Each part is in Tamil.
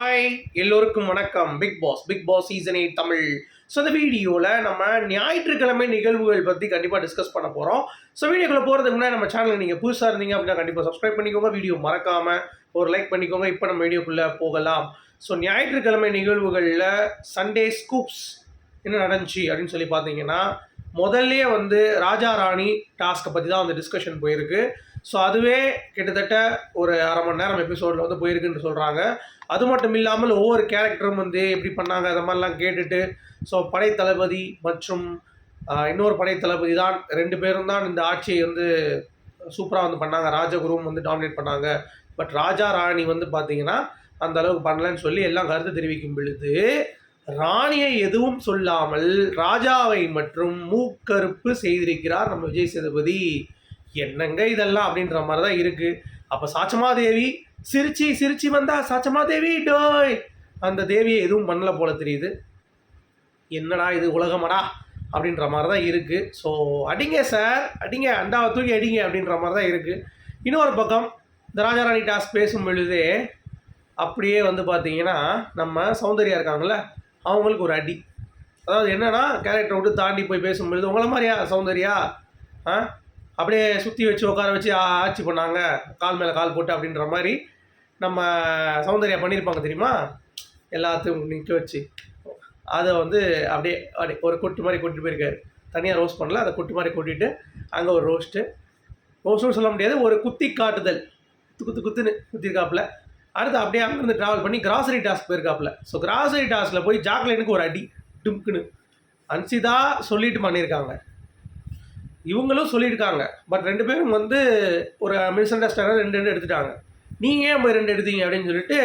ஹாய் எல்லோருக்கும் வணக்கம். Big Boss Big Boss season eight Tamil. So இந்த வீடியோவில் நம்ம ஞாயிற்றுக்கிழமை நிகழ்வுகள் பற்றி கண்டிப்பாக டிஸ்கஸ் பண்ண போகிறோம் ஸோ வீடியோக்குள்ளே போகிறதுக்கு முன்னாடி நம்ம சேனலில் நீங்கள் புதுசாக இருந்தீங்க அப்படின்னா கண்டிப்பாக சப்ஸ்கிரைப் பண்ணிக்கோங்க. வீடியோ மறக்காமல் ஒரு லைக் பண்ணிக்கோங்க. இப்போ நம்ம வீடியோக்குள்ளே போகலாம். ஸோ ஞாயிற்றுக்கிழமை நிகழ்வுகளில் சண்டே ஸ்கூப்ஸ் என்ன நடந்துச்சு அப்படின்னு சொல்லி பார்த்தீங்கன்னா முதல்லயே வந்து ராஜா ராணி டாஸ்க்கை பற்றி தான் வந்து டிஸ்கஷன் போயிருக்கு. ஸோ அதுவே கிட்டத்தட்ட ஒரு அரை மணி நேரம் எபிசோடில் வந்து போயிருக்குன்னு சொல்கிறாங்க அது மட்டும் இல்லாமல் ஒவ்வொரு கேரக்டரும் வந்து எப்படி பண்ணாங்க அதை மாதிரிலாம் கேட்டுட்டு ஸோ படை தளபதி மற்றும் இன்னொரு படை தளபதி தான் ரெண்டு பேரும் தான் இந்த ஆட்சியை வந்து சூப்பராக வந்து பண்ணாங்க. ராஜகுருவும் வந்து டாமினேட் பண்ணாங்க. பட் ராஜா ராணி வந்து பார்த்தீங்கன்னா அந்த அளவுக்கு பண்ணலன்னு சொல்லி எல்லாம் கருத்து தெரிவிக்கும் பொழுது ராணியை எதுவும் சொல்லாமல் ராஜாவை மற்றும் மூக்கறுப்பு செய்திருக்கிறார் நம்ம விஜய் சேதுபதி. என்னங்க இதெல்லாம் அப்படின்ற மாதிரி தான் இருக்கு. அப்போ சாச்சமாதேவி சிரிச்சி சிரிச்சி வந்தா சாச்சமாதேவி டோய்! அந்த தேவியை எதுவும் பண்ணல போல தெரியுது. என்னடா இது உலகமடா? அப்படின்ற மாதிரி தான் இருக்குது ஸோ அடிங்க சார் அடிங்க அண்டாவை தூக்கி அடிங்க அப்படின்ற மாதிரி தான் இருக்குது இன்னொரு பக்கம் இந்த ராஜாராணி டாஸ்க் பேசும் பொழுதே அப்படியே வந்து பார்த்தீங்கன்னா நம்ம சௌந்தர்யா இருக்காங்கல்ல அவங்களுக்கு ஒரு அடி. அதாவது என்னன்னா கேரக்டரை விட்டு தாண்டி போய் பேசும்பொழுது உங்களை மாதிரியா சௌந்தர்யா? ஆ? அப்படியே சுற்றி வச்சு உட்கார வச்சு ஆட்சி பண்ணாங்க. கால் மேலே கால் போட்டு அப்படின்ற மாதிரி நம்ம சௌந்தர்யா பண்ணியிருப்பாங்க தெரியுமா? எல்லாத்தையும் நிற்க வச்சு. அதை வந்து அப்படியே அப்படியே ஒரு கொட்டு மாதிரி கொட்டிட்டு போயிருக்காரு. தனியாக ரோஸ்ட் பண்ணல அதை கொட்டு மாதிரி கொட்டிட்டு அங்கே ஒரு ரோஸ்ட்டு ரோஸ்ட்னு சொல்ல முடியாது ஒரு குத்தி காட்டுதல். குத்து குத்து குத்துன்னு குத்திருக்காப்புல. அடுத்து அப்படியே அங்கேருந்து ட்ராவல் பண்ணி கிராசரி டாஸ்க் போயிருக்காப்புல. ஸோ கிராசரி டாஸ்கில் போய் ஜாக்லைனுக்கு ஒரு அடி டும்க்குன்னு. அன்சிதா சொல்லிட்டு பண்ணியிருக்காங்க. இவங்களும் சொல்லியிருக்காங்க. பட் ரெண்டு பேரும் வந்து ஒரு மிஸ் அண்டர்ஸ்டாண்டாக ரெண்டு ரெண்டு எடுத்துட்டாங்க. நீங்கள் ஏன் போய் ரெண்டு எடுத்தீங்க அப்படின்னு சொல்லிட்டு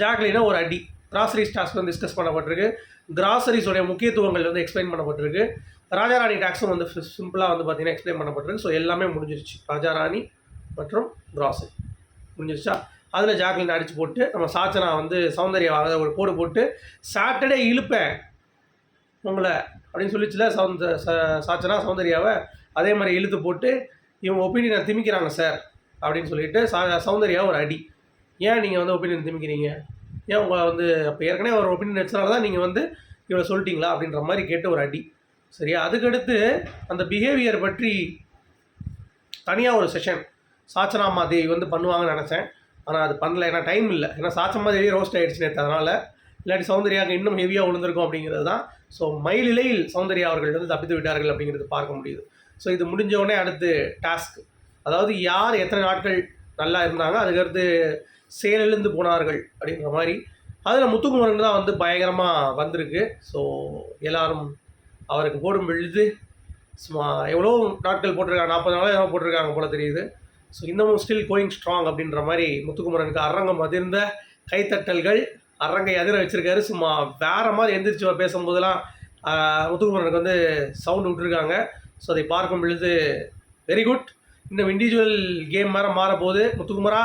ஜாக்லினா ஒரு அடி கிராசரி டாஸ்க் வந்து டிஸ்கஸ் பண்ணப்பட்டிருக்கு. கிராசரிஸோடைய முக்கியத்துவங்கள் வந்து எக்ஸ்பிளைன் பண்ணப்பட்டிருக்கு. ராஜாராணி டாக்ஸும் வந்து சிம்பிளாக வந்து பார்த்தீங்கன்னா எக்ஸ்பிளைன் பண்ணப்பட்டிருக்கு. ஸோ எல்லாமே முடிஞ்சிருச்சு. ராஜாராணி மற்றும் கிராசரி முடிஞ்சிருச்சா? அதில் ஜாக்லின் அடித்து போட்டு நம்ம சாச்சனா வந்து சௌந்தர்யா அதை ஒரு போடு போட்டு சாட்டர்டே இழுப்பேன். உங்களை அப்படின்னு சொல்லிச்சுல சவுந்த ச- சாச்சனா சௌந்தர்யாவை அதே மாதிரி இழுத்து போட்டு இவங்க ஒப்பீனியனை திமிக்கிறாங்க சார் அப்படின்னு சொல்லிட்டு சா சௌந்தர்யா ஒரு அடி. ஏன் நீங்கள் வந்து ஒப்பீனியன் திமிக்கிறீங்க? ஏன் உங்களை வந்து அப்போ ஏற்கனவே ஒரு ஒப்பீனியன் வச்சனால தான் நீங்கள் வந்து இவ்வளோ சொல்லிட்டீங்களா? அப்படின்ற மாதிரி கேட்டு ஒரு அடி. சரியா? அதுக்கடுத்து அந்த பிஹேவியர் பற்றி தனியாக ஒரு செஷன் சாச்சனாமா தேவி வந்து பண்ணுவாங்கன்னு நினச்சேன். ஆனால் அது பண்ணல. ஏன்னா டைம் இல்லை. ஏன்னா சாச்சம் மாதிரி ரோஸ்ட் ஆகிடுச்சு நேற்று அதனால் இல்லாட்டி சௌந்தர்யாவுக்கு இன்னும் ஹெவியாக விழுந்திருக்கும் அப்படிங்கிறது தான். ஸோ மயிலிலையில் சௌந்தர்யா அவர்கள் வந்து தப்பித்து விட்டார்கள் அப்படிங்கிறது பார்க்க முடியுது. ஸோ இது முடிஞ்சவுடனே அடுத்து டாஸ்க் அதாவது யார் எத்தனை நாட்கள் நல்லா இருந்தாங்க அதுக்கடுத்து செயலிழந்து போனார்கள் அப்படிங்கிற மாதிரி. அதில் முத்துக்குமரன் தான் வந்து பயங்கரமாக வந்திருக்கு. ஸோ எல்லாரும் அவருக்கு போடும் பொழுது சும்மா எவ்வளோ நாட்கள் போட்டிருக்காங்க? நாற்பது நாளாக எவ்வளோ போட்டிருக்காங்க போல தெரியுது. ஸோ இன்னமும் ஸ்டில் கோயிங் ஸ்ட்ராங் அப்படின்ற மாதிரி முத்துக்குமரனுக்கு அரங்கம் அதிர்ந்த கைத்தட்டல்கள் அரங்கை அதிர வச்சிருக்காரு. சும்மா வேற மாதிரி எந்திரிச்சு பேசும்போதெல்லாம் முத்துக்குமரனுக்கு வந்து சவுண்டு விட்டுருக்காங்க. ஸோ அதை பார்க்கும் பொழுது வெரி குட் இன்னும் இண்டிவிஜுவல் கேம் மாதிரி மாற போகுது முத்துக்குமரா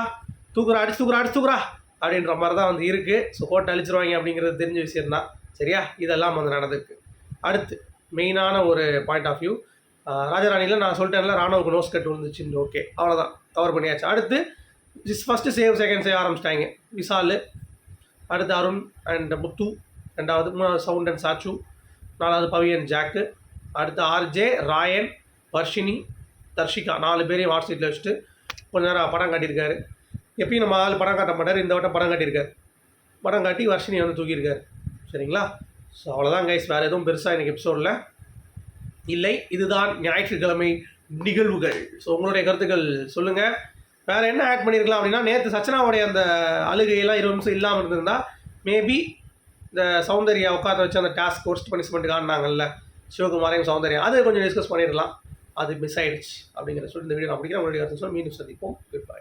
தூக்குறா அடிச்சு தூக்குறா அடிச்சு தூக்குறா அப்படின்ற மாதிரி தான் வந்து இருக்குது ஸோ கோட்டை அழிச்சிருவாங்க அப்படிங்கிறது தெரிஞ்ச விஷயம்தான். சரியா? இதெல்லாம் வந்து நடந்திருக்கு. அடுத்து மெயினான ஒரு பாயிண்ட் ஆஃப் வியூ ராஜராணியில் நான் சொல்லிட்டேன்ல ராணுவுக்கு நோஸ் கட் விழுந்துச்சுன்னு ஓகே அவ்வளோதான் கவர் பண்ணியாச்சு. அடுத்து ஃபஸ்ட்டு சேவ் செகண்ட் சேவ் ஆரம்பிச்சிட்டாங்க. விசால் அடுத்து அருண் அண்ட் முத்து ரெண்டாவது மூணாவது சவுண்ட் அண்ட் சாச்சு நாலாவது பவியன் ஜாக்கு அடுத்து ஆர்ஜே ராயன் வர்ஷினி தர்ஷிகா நாலு பேரையும் வாட்ஸ் சீட்டில் வச்சுட்டு கொஞ்ச நேரம் படம் காட்டியிருக்காரு. எப்பயும் நம்ம ஆள் படம் காட்ட மாட்டார் இந்த வட்டம் படம் காட்டியிருக்காரு. படம் காட்டி வர்ஷினி வந்து தூக்கியிருக்காரு. சரிங்களா? ஸோ அவ்வளோதான் கைஸ் வேறு எதுவும் பெருசாக எனக்கு எபிசோடில் இல்லை இதுதான் ஞாயிற்றுக்கிழமை நிகழ்வுகள். ஸோ உங்களுடைய கருத்துக்கள் சொல்லுங்கள் வேறு என்ன ஆட் பண்ணியிருக்கலாம் அப்படின்னா நேற்று சச்சனாவுடைய அந்த அழுகையெல்லாம் இருபது நிமிஷம் இல்லாமல் இருந்திருந்தா மேபி இந்த சௌந்தர்யா உட்காந்து வச்சு அந்த டாஸ்க் ஃபோர்ஸ் பனிஷ்மெண்ட் காட்டினாங்கல்ல சிவகுமாரையும் சௌந்தர்யா அது கொஞ்சம் டிஸ்கஸ் பண்ணிடலாம். அது மிஸ் ஆயிடுச்சு அப்படிங்கிற சொல்லி இந்த வீடியோ நான் அப்படிங்கிற உங்களுடைய கருத்து சொல்லி மீண்டும் சந்திப்போம். Good bye